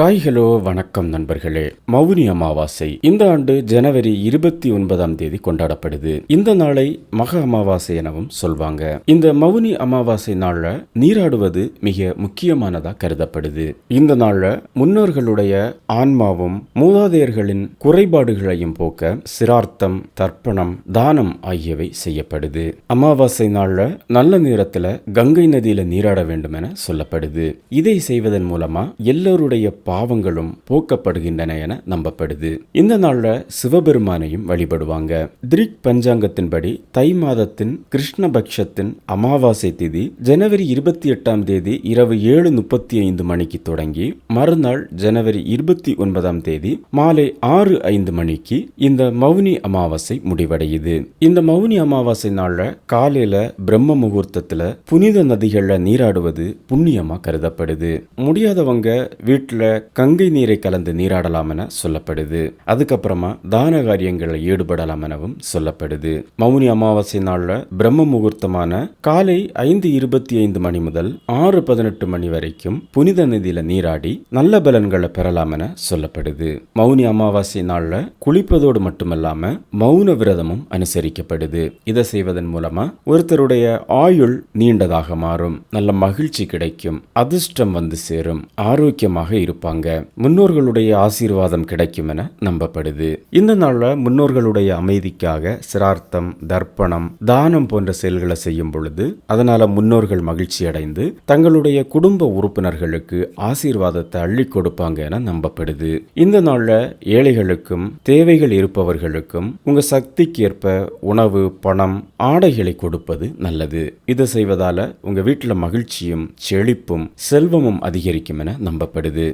Hi hello வணக்கம் நண்பர்களே. மௌனி அமாவாசை இந்த ஆண்டு ஜனவரி இருபத்தி ஒன்பதாம் தேதி கொண்டாடப்படுது. இந்த நாளை மக அமாவாசை எனவும் சொல்வாங்க. இந்த மௌனி அமாவாசை நாள்ல நீராடுவது மிக முக்கியமானதா கருதப்படுது. இந்த நாள்ல முன்னோர்களுடைய ஆன்மாவும் மூதாதையர்களின் குறைபாடுகளையும் போக்க சிரார்த்தம் தர்ப்பணம் தானம் ஆகியவை செய்யப்படுது. அமாவாசை நாள்ல நல்ல நேரத்துல கங்கை நதியில நீராட வேண்டும் என சொல்லப்படுது. இதை செய்வதன் மூலமா எல்லோருடைய பாவங்களும் போக்கப்படுகின்றன என நம்பப்படுது. இந்த நாளில் சிவபெருமானையும் வழிபடுவாங்க. திரிக் பஞ்சாங்கத்தின்படி தை மாதத்தின் கிருஷ்ணபக்ஷத்தின் அமாவாசை திதி ஜனவரி இருபத்தி எட்டாம் தேதி இரவு ஏழு முப்பத்தி ஐந்து மணிக்கு தொடங்கி மறுநாள் ஜனவரி இருபத்தி ஒன்பதாம் தேதி மாலை ஆறு ஐந்து மணிக்கு இந்த மௌனி அமாவாசை முடிவடையுது. இந்த மௌனி அமாவாசை நாளில் காலையில பிரம்ம முகூர்த்தத்தில் புனித நதிகளில் நீராடுவது புண்ணியமாக கருதப்படுது. முடியாதவங்க வீட்டில் கங்கை நீரை கலந்து நீராடலாம் என சொல்லப்படுது. அதுக்கப்புறமா தான காரியங்களில் ஈடுபடலாம் எனவும் சொல்லப்படுது. மௌனி அமாவாசை நாளில் பிரம்ம முகூர்த்தமான காலை ஐந்து இருபத்தி ஐந்து மணி முதல் ஆறு பதினெட்டு மணி வரைக்கும் புனித நதியில நீராடி நல்ல பலன்களை பெறலாம் என சொல்லப்படுது. மௌனி அமாவாசை நாளில் குளிப்பதோடு மட்டுமல்லாம மௌன விரதமும் அனுசரிக்கப்படுது. இதை செய்வதன் மூலமா ஒருத்தருடைய ஆயுள் நீண்டதாக மாறும். நல்ல மகிழ்ச்சி கிடைக்கும். அதிர்ஷ்டம் வந்து சேரும். ஆரோக்கியமாக இருப்பாங்க முன்னோர்களுடைய ஆசீர்வாதம் கிடைக்கும் என நம்பப்படுது. இந்த நாளில் முன்னோர்களுடைய அமைதிக்காக சிரார்த்தம் தர்ப்பணம் தானம் போன்ற செயல்களை செய்யும் பொழுது அதனால முன்னோர்கள் மகிழ்ச்சி அடைந்து தங்களுடைய குடும்ப உறுப்பினர்களுக்கு ஆசீர்வாதத்தை அள்ளி கொடுப்பாங்க என நம்பப்படுது. இந்த நாளில் ஏழைகளுக்கும் தேவைகள் இருப்பவர்களுக்கும் உங்க சக்திக்கு ஏற்ப உணவு பணம் ஆடைகளை கொடுப்பது நல்லது. இதை செய்வதால உங்க வீட்டுல மகிழ்ச்சியும் செழிப்பும் செல்வமும் அதிகரிக்கும் என நம்பப்படுது.